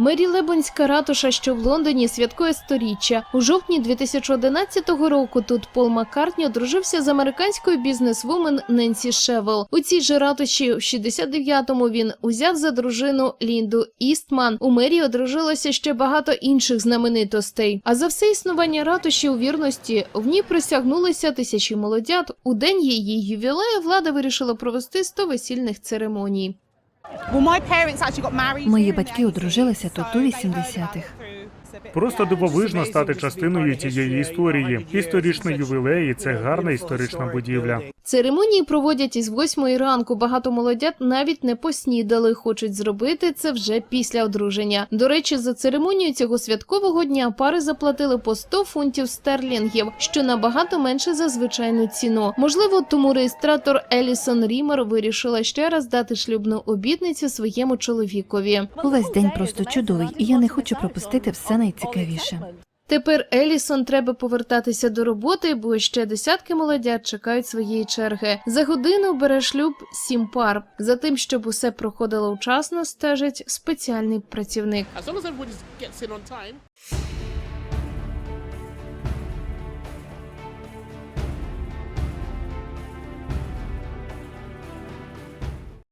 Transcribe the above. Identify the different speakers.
Speaker 1: Мері Лебонська ратуша, що в Лондоні, святкує сторіччя. У жовтні 2011 року тут Пол Маккартні одружився з американською бізнесвумен Ненсі Шевел. У цій же ратуші в 69-му він узяв за дружину Лінду Істман. У мерії одружилося ще багато інших знаменитостей. А за все існування ратуші у вірності в ній присягнулися тисячі молодят. У день її ювілею влада вирішила провести 100 весільних церемоній.
Speaker 2: Мої батьки одружилися тут у 80-х.
Speaker 3: Просто дивовижно стати частиною цієї історії. Історичний ювілей – це гарна історична будівля.
Speaker 1: Церемонії проводять із восьмої ранку. Багато молодят навіть не поснідали, хочуть зробити це вже після одруження. До речі, за церемонію цього святкового дня пари заплатили по 100 фунтів стерлінгів, що набагато менше за звичайну ціну. Можливо, тому реєстратор Елісон Рімер вирішила ще раз дати шлюбну обітницю своєму чоловікові.
Speaker 2: Увесь день просто чудовий, і я не хочу пропустити все найцікавіше.
Speaker 1: Тепер Елісон треба повертатися до роботи, бо ще десятки молодят чекають своєї черги. За годину бере шлюб сім пар. За тим, щоб усе проходило вчасно, стежить спеціальний працівник.